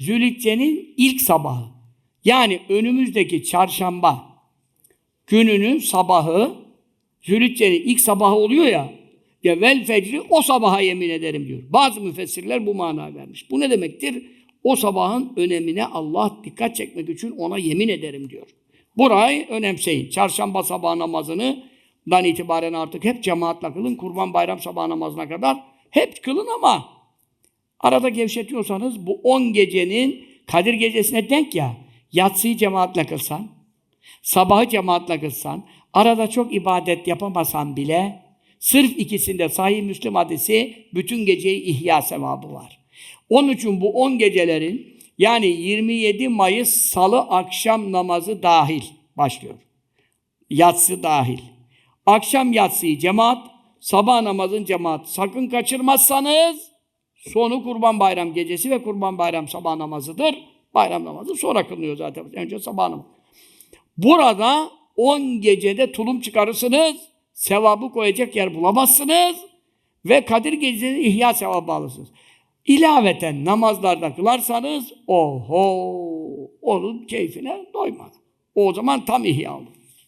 Zülhicce'nin ilk sabahı. Yani önümüzdeki çarşamba gününün sabahı Zülhicce'nin ilk sabahı oluyor ya ya vel fecri o sabaha yemin ederim diyor. Bazı müfessirler bu mana vermiş. Bu ne demektir? O sabahın önemine Allah dikkat çekmek için ona yemin ederim diyor. Burayı önemseyin. Çarşamba sabah namazını dan itibaren artık hep cemaatle kılın. Kurban bayram sabah namazına kadar hep kılın ama arada gevşetiyorsanız bu 10 gecenin Kadir gecesine denk ya yatsıyı cemaatle kılsan, sabahı cemaatle kılsan, arada çok ibadet yapamasan bile sırf ikisinde sahih Müslim hadisi bütün geceyi ihya sevabı var. Onun için bu 10 gecelerin yani 27 Mayıs Salı akşam namazı dahil başlıyor. Yatsı dahil. Akşam yatsıyı cemaat, sabah namazın cemaat. Sakın kaçırmazsanız sonu Kurban Bayram gecesi ve Kurban Bayram sabah namazıdır. Bayram namazı sonra kılınıyor zaten. Önce sabah namazı. Burada 10 gecede tulum çıkarırsınız, sevabı koyacak yer bulamazsınız ve Kadir Gecesi'nin ihya sevabı alırsınız. İlaveten namazlarda kılarsanız, oho, onun keyfine doymaz. O zaman tam ihya olur.